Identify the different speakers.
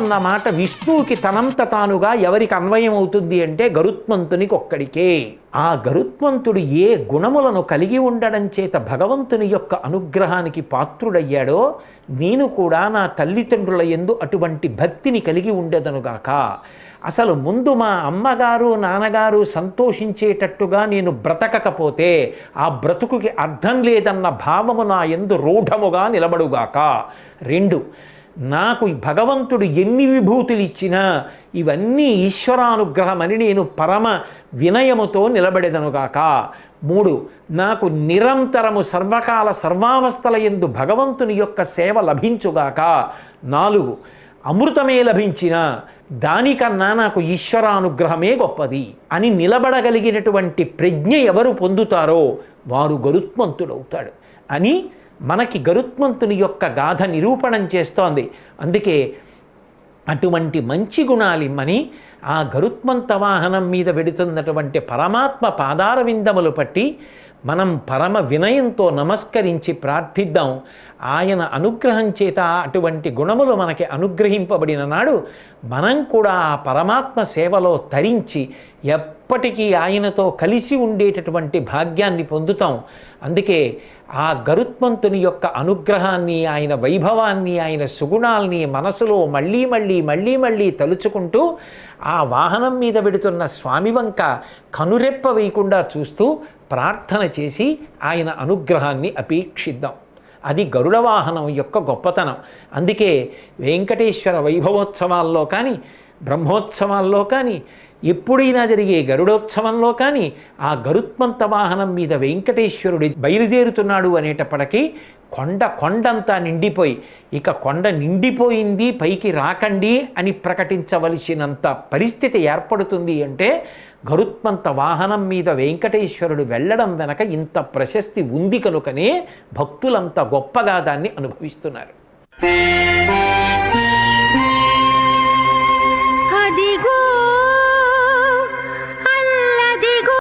Speaker 1: అన్న మాట విష్ణువుకి తనంత తానుగా ఎవరికి అన్వయం అవుతుంది అంటే గరుత్మంతునికి ఒక్కడికే ఆ గరుత్మంతుడు ఏ గుణములను కలిగి ఉండడం చేత భగవంతుని యొక్క అనుగ్రహానికి పాత్రుడయ్యాడో నేను కూడా నా తల్లిదండ్రుల ఎందు అటువంటి భక్తిని కలిగి ఉండేదనుగాక అసలు ముందు మా అమ్మగారు నాన్నగారు సంతోషించేటట్టుగా నేను బ్రతకకపోతే ఆ బ్రతుకుకి అర్థం లేదన్న భావము నా ఎందు రూఢముగా నిలబడుగాక. రెండు నాకు భగవంతుడు ఎన్ని విభూతులు ఇచ్చినా ఇవన్నీ ఈశ్వరానుగ్రహమని నేను పరమ వినయముతో నిలబడేదనుగాక మూడు నాకు నిరంతరము సర్వకాల సర్వావస్థల ఎందు భగవంతుని యొక్క సేవ లభించుగాక నాలుగు అమృతమే లభించిన దానికన్నా నాకు ఈశ్వరానుగ్రహమే గొప్పది అని నిలబడగలిగినటువంటి ప్రజ్ఞ ఎవరు పొందుతారో వారు గరుత్మంతుడవుతాడు అని మనకి గరుత్మంతుని యొక్క గాథ నిరూపణం చేస్తోంది. అందుకే అటువంటి మంచి గుణాలిమ్మని ఆ గరుత్మంత వాహనం మీద వెడుతున్నటువంటి పరమాత్మ పాదార విందములు పట్టి మనం పరమ వినయంతో నమస్కరించి ప్రార్థిద్దాం. ఆయన అనుగ్రహం చేత అటువంటి గుణములు మనకి అనుగ్రహింపబడిన నాడు మనం కూడా ఆ పరమాత్మ సేవలో తరించి ఎప్పటికీ ఆయనతో కలిసి ఉండేటటువంటి భాగ్యాన్ని పొందుతాం. అందుకే ఆ గరుత్మంతుని యొక్క అనుగ్రహాన్ని ఆయన వైభవాన్ని ఆయన సుగుణాల్ని మనసులో మళ్ళీ మళ్ళీ మళ్ళీ మళ్ళీ తలుచుకుంటూ ఆ వాహనం మీద పెడుతున్న స్వామి వంక కనురెప్ప వేయకుండా చూస్తూ ప్రార్థన చేసి ఆయన అనుగ్రహాన్ని అపేక్షిద్దాం. అది గరుడ వాహనం యొక్క గొప్పతనం. అందుకే వెంకటేశ్వర వైభవోత్సవాల్లో కానీ బ్రహ్మోత్సవాల్లో కానీ ఎప్పుడైనా జరిగే గరుడోత్సవంలో కానీ ఆ గరుత్మంత వాహనం మీద వెంకటేశ్వరుడు బయలుదేరుతున్నాడు అనేటప్పటికీ కొండ కొండంతా నిండిపోయి ఇక కొండ నిండిపోయింది పైకి రాకండి అని ప్రకటించవలసినంత పరిస్థితి ఏర్పడుతుంది అంటే గరుత్మంత వాహనం మీద వెంకటేశ్వరుడు వెళ్ళడం వెనక ఇంత ప్రశస్తి ఉంది కనుకనే భక్తులంత గొప్పగా దాన్ని అనుభవిస్తున్నారు.